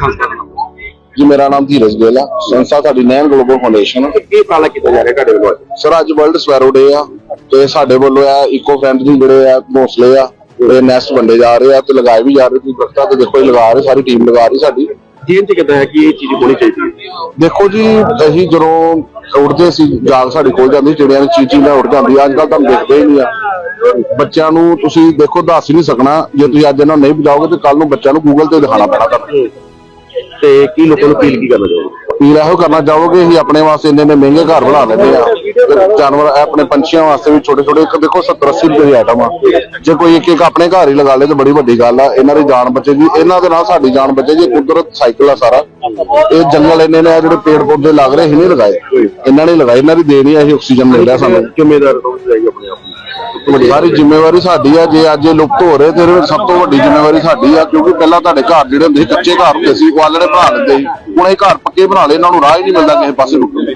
ਸੰਸਥਾ ਦਾ ਨਾਮ ਜੀ ਮੇਰਾ ਨਾਮ ਧੀਰਜ ਗਿੱਲ ਆ। ਸੰਸਥਾ ਸਾਡੀ ਨੈਨ ਗਲੋਬਲ ਫਾਊਂਡੇਸ਼ਨ ਤੇ ਕੀ ਉਪਰਾਲਾ ਕੀਤਾ ਜਾ ਰਿਹਾ ਤੁਹਾਡੇ ਵੱਲੋਂ ਅੱਜ? ਸਰ ਅੱਜ ਵਰਲਡ ਸਵੈਰੋ ਡੇ ਆ ਤੇ ਸਾਡੇ ਵੱਲੋਂ ਆ ਇਕੋ ਫ੍ਰੈਂਡਲੀ ਜਿਹੜੇ ਆ ਘੋਂਸਲੇ ਆ ਇਹ ਨੈਸਟ ਵੰਡੇ ਜਾ ਰਹੇ ਆ ਤੇ ਲਗਾਏ ਵੀ ਜਾ ਰਹੇ ਤੁਸੀਂ ਦਰਖਤਾਂ ਤੇ ਦੇਖੋ ਇਹ ਲਗਾ ਰਹੇ ਸਾਰੀ ਟੀਮ ਲਗਾ ਰਹੀ ਸਾਡੀ। ਜੀਨ ਚ ਕਿਦਾਂ ਹੈ? ਕਿ ਇਹ ਚੀਜ਼ ਹੋਣੀ ਚਾਹੀਦੀ? ਹੈ ਦੇਖੋ ਜੀ ਅਸੀਂ ਜਦੋਂ ਉੜਦੇ ਸੀ ਜਾਗ ਸਾਡੀ ਖੋਲ ਜਾਂਦੀ ਚਿੜੀਆਂ ਦੀ ਚੀਚੀ ਨਾਲ ਉੜ ਜਾਂਦੀ ਅੱਜ ਕੱਲ ਤੁਹਾਨੂੰ ਦੇਖਦੇ ਹੀ ਨਹੀਂ ਆ। ਬੱਚਿਆਂ ਨੂੰ ਤੁਸੀਂ ਦੇਖੋ ਦੱਸ ਹੀ ਨਹੀਂ ਸਕਣਾ। ਜੇ ਤੁਸੀਂ ਅੱਜ ਇਹਨਾਂ ਨੂੰ ਨਹੀਂ ਬਚਾਓਗੇ ਤੇ ਕੱਲ ਨੂੰ ਬੱਚਿਆਂ ਨੂੰ ਗੂਗਲ ਤੇ ਦਿਖਾਣਾ ਪੈਣਾ ਤੁਹਾਨੂੰ। ਤੇ ਕੀ ਲੋਕਾਂ ਨੂੰ ਅਪੀਲ ਕੀ ਕਰਨਾ ਚਾਹੋਗੇ? ਅਪੀਲ ਇਹੋ ਕਰਨਾ ਚਾਹੋਗੇ, ਅਸੀਂ ਆਪਣੇ ਵਾਸਤੇ ਇੰਨੇ ਇੰਨੇ ਮਹਿੰਗੇ ਘਰ ਬਣਾ ਲੈਂਦੇ ਆ ਜਾਨਵਰ ਆਪਣੇ ਪੰਛੀਆਂ ਵਾਸਤੇ ਵੀ ਛੋਟੇ ਛੋਟੇ ਇੱਕ ਦੇਖੋ 70 80 ਰੁਪਏ ਦੀ ਆਈਟਮ ਆ। ਜੇ ਕੋਈ ਇੱਕ ਇੱਕ ਆਪਣੇ ਘਰ ਹੀ ਲਗਾ ਲੇ ਤੇ ਬੜੀ ਵੱਡੀ ਗੱਲ ਆ। ਇਹਨਾਂ ਦੀ ਜਾਨ ਬਚੇਗੀ। ਇਹਨਾਂ ਦੇ ਨਾਲ ਸਾਡੀ ਜਾਨ ਬਚੇਗੀ। ਇਹ ਕੁਦਰਤ ਸਾਈਕਲ ਆ ਸਾਰਾ। ਇਹ ਜੰਗਲ ਇੰਨੇ ਨੇ ਆ ਜਿਹੜੇ ਪੇੜ ਪੌਦੇ ਲੱਗ ਰਹੇ ਸੀ ਨਹੀਂ ਲਗਾਏ। ਇਹਨਾਂ ਨੇ ਲਗਾਏ ਇਹਨਾਂ ਦੀ ਦੇਣੀ ਆ ਇਹ ਆਕਸੀਜਨ ਮਿਲ ਰਿਹਾ ਸਾਨੂੰ। ਚਾਹੀਦਾ ਆਪਣੇ ਆਪ ਸਾਰੀ ਜ਼ਿੰਮੇਵਾਰੀ ਸਾਡੀ ਆ। ਜੇ ਅੱਜ ਇਹ ਲੁਪਤ ਹੋ ਰਹੇ ਤੇ ਸਭ ਤੋਂ ਵੱਡੀ ਜ਼ਿੰਮੇਵਾਰੀ ਸਾਡੀ ਆ ਕਿਉਂਕਿ ਪਹਿਲਾਂ ਤੁਹਾਡੇ ਘਰ ਜਿਹੜੇ ਹੁੰਦੇ ਸੀ ਕੱਚੇ ਘਰ ਹੁੰਦੇ ਸੀ ਉਹ ਆਲਣੇ ਬਣਾ ਲੈਂਦੇ ਸੀ। ਹੁਣ ਇਹ ਘਰ ਪੱਕੇ ਬਣਾ ਲਏ ਇਹਨਾਂ ਨੂੰ ਰਾਹ ਹੀ ਨਹੀਂ ਮਿਲਦਾ ਕਿਸੇ ਪਾਸੇ ਰੁਕਣ ਦੇ।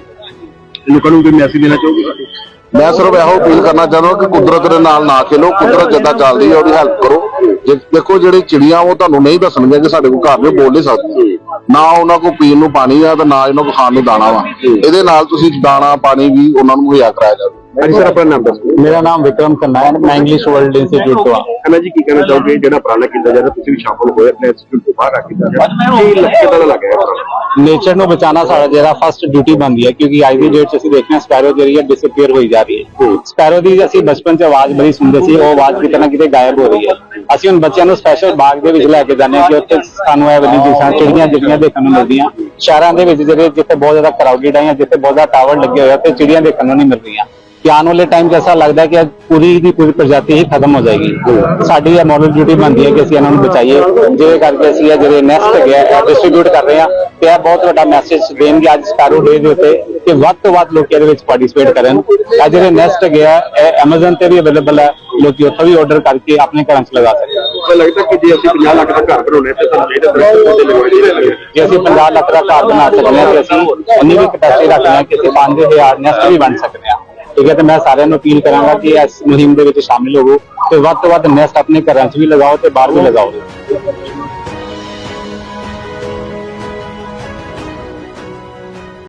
ਲੋਕਾਂ ਨੂੰ ਕੋਈ ਮੈਸੇਜ ਦੇਣਾ ਚਾਹੋਗੇ? ਮੈਂ ਸਿਰਫ ਇਹੋ ਅਪੀਲ ਕਰਨਾ ਚਾਹੁੰਦਾ ਕਿ ਕੁਦਰਤ ਦੇ ਨਾਲ ਨਾ ਖੇਲੋ ਕੁਦਰਤ ਜਿੱਦਾਂ ਚੱਲਦੀ ਹੈ ਉਹਦੀ ਹੈਲਪ ਕਰੋ। ਜੇ ਦੇਖੋ ਜਿਹੜੀ ਚਿੜੀਆਂ ਉਹ ਤੁਹਾਨੂੰ ਨਹੀਂ ਦੱਸਣਗੀਆਂ ਕਿ ਸਾਡੇ ਕੋਲ ਘਰ ਨੇ ਬੋਲ ਨਹੀਂ ਸਕਦੀ। ਨਾ ਉਹਨਾਂ ਕੋਲ ਪੀਣ ਨੂੰ ਪਾਣੀ ਆ ਤੇ ਨਾ ਇਹਨਾਂ ਕੋਲ ਖਾਣ ਨੂੰ ਦਾਣਾ ਵਾ। ਇਹਦੇ ਨਾਲ ਤੁਸੀਂ ਦਾਣਾ ਪਾਣੀ ਵੀ ਉਹਨਾਂ ਨੂੰ ਮੁਹੱਈਆ ਕਰਾਇਆ ਜਾਵੇ। ਹਾਂਜੀ ਸਰ ਆਪਣਾ ਨਾਮ ਦੱਸੋ। ਮੇਰਾ ਨਾਮ ਵਿਕਰਮ ਖੰਨਾ ਹੈ ਮੈਂ ਇੰਗਲਿਸ਼ ਵਰਲਡ ਇੰਸਟੀਚਿਊਟ ਤੋਂ ਹਾਂ। ਅਨਾ ਜੀ ਕੀ ਕਹਿਣਾ ਚਾਹੋਗੇ? ਜਿਹੜਾ ਉਪਰਾਲਾ ਕੀਤਾ ਜਾ ਰਿਹਾ ਤੁਸੀਂ ਵੀ ਸ਼ਾਮਲ ਹੋਏ ਆਪਣੇ ਇੰਸਟੀਚਿਊਟ ਤੋਂ ਬਾਹਰ ਆ ਕੇ ਜਾ ਰਿਹਾ ਕੀ ਲੱਗੇ ਦਾ ਲੱਗਾ ਹੈ ਉਪਰਾਲਾ? ਨੇਚਰ ਨੂੰ ਬਚਾਉਣਾ ਸਾਡਾ ਜਿਹੜਾ ਫਸਟ ਡਿਊਟੀ ਬਣਦੀ ਹੈ ਕਿਉਂਕਿ ਅੱਜ ਦੀ ਡੇਟ 'ਚ ਅਸੀਂ ਦੇਖਦੇ ਹਾਂ ਸਪੈਰੋ ਜਿਹੜੀ ਹੈ ਡਿਸਅਪੀਅਰ ਹੋਈ ਜਾ ਰਹੀ ਹੈ। ਸਪੈਰੋ ਦੀ ਅਸੀਂ ਬਚਪਨ 'ਚ ਆਵਾਜ਼ ਬੜੀ ਸੁਣਦੇ ਸੀ ਉਹ ਆਵਾਜ਼ ਕਿਤੇ ਨਾ ਕਿਤੇ ਗਾਇਬ ਹੋ ਰਹੀ ਹੈ। ਅਸੀਂ ਹੁਣ ਬੱਚਿਆਂ ਨੂੰ ਸਪੈਸ਼ਲ ਬਾਗ ਦੇ ਵਿੱਚ ਲੈ ਕੇ ਜਾਂਦੇ ਹਾਂ ਕਿ ਉੱਥੇ ਸਾਨੂੰ ਇਹ ਵਾਲੀ ਚੀਜ਼ਾਂ ਚਿੜੀਆਂ ਜਿਹੜੀਆਂ ਦੇਖਣ ਨੂੰ ਮਿਲਦੀਆਂ। ਸ਼ਹਿਰਾਂ ਦੇ ਵਿੱਚ ਜਿਹੜੇ ਜਿੱਥੇ ਬਹੁਤ ਜ਼ਿਆਦਾ ਕਰਾਊਡਡ ਹੈ ਜਾਂ ਜਿੱਥੇ ਬਹੁਤ ਜ਼ਿਆਦਾ ਟਾਵਰ ਲੱਗੇ ਹੋਏ ਆ ਤੇ ਚਿੜੀਆਂ ਦੇਖਣ ਨੂੰ ਨਹੀਂ ਮਿਲ ਰਹੀਆਂ ਕਿ ਆਉਣ ਵਾਲੇ ਟਾਈਮ 'ਚ ਐਸਾ ਲੱਗਦਾ ਹੈ ਕਿ ਅੱਜ ਪੂਰੀ ਦੀ ਪੂਰੀ ਪ੍ਰਜਾਤੀ ਹੀ ਖਤਮ ਹੋ ਜਾਏਗੀ ਸਾਡੀ ਇਹ ਮੋਰਲ ਡਿਊਟੀ ਬਣਦੀ ਹੈ ਕਿ ਅਸੀਂ ਇਹਨਾਂ ਨੂੰ ਬਚਾਈਏ ਜਿਹਦੇ ਕਰਕੇ ਅਸੀਂ ਇਹ ਜਿਹੜੇ ਨੈਸਟ ਹੈਗੇ ਆ ਡਿਸਟ੍ਰੀਬਿਊਟ ਕਰ ਰਹੇ ਹਾਂ ਤੇ ਇਹ ਬਹੁਤ ਵੱਡਾ ਮੈਸੇਜ ਦੇਣਗੇ ਅੱਜ ਸਪੈਰੋ ਡੇ ਦੇ ਉੱਤੇ ਕਿ ਵੱਧ ਤੋਂ ਵੱਧ ਲੋਕ ਇਹਦੇ ਵਿੱਚ ਪਾਰਟਿਸਿਪੇਟ ਕਰਨ ਇਹ ਜਿਹੜੇ ਨੈਸਟ ਹੈਗੇ ਆ ਇਹ Amazon ਤੇ ਵੀ ਅਵੇਲੇਬਲ ਹੈ ਲੋਕੀ ਉੱਥੋਂ ਵੀ ਆਰਡਰ ਕਰਕੇ ਆਪਣੇ ਘਰਾਂ 'ਚ ਲਗਾ ਸਕਦੇ ਆ ਮੈਨੂੰ ਲੱਗਦਾ ਕਿ ਜੇ ਅਸੀਂ 50 ਲੱਖ ਦਾ ਘਰ ਬਣਾਉਣਾ ਹੈ ਤੇ ਸਾਨੂੰ ਚਾਹੀਦਾ ਦਰਖਤ ਤੇ ਲਗਾਉਣੇ ਚਾਹੀਦੇ ਜੇ ਅਸੀਂ 50 ਲੱਖ ਦਾ ਘਰ ਬਣਾ ਸਕਦੇ ਹਾਂ ਤੇ ਅਸੀਂ ਉਨੀ ਵੀ ਕਪੈਸਿਟੀ ਰੱਖਦੇ ਹਾਂ ਕਿ ਅਸੀਂ 5000 ਨੈਸਟ ਵੀ ਬਣ ਸਕਦੇ ਹਾਂ ਠੀਕ ਹੈ, ਤੇ ਮੈਂ ਸਾਰਿਆਂ ਨੂੰ ਅਪੀਲ ਕਰਾਂਗਾ ਕਿ ਇਸ ਮੁਹਿੰਮ ਦੇ ਵਿੱਚ ਸ਼ਾਮਿਲ ਹੋਵੋ ਤੇ ਵੱਧ ਤੋਂ ਵੱਧ ਨੈਸਟ ਆਪਣੇ ਘਰਾਂ 'ਚ ਵੀ ਲਗਾਓ ਤੇ ਬਾਹਰ ਵੀ ਲਗਾਓ।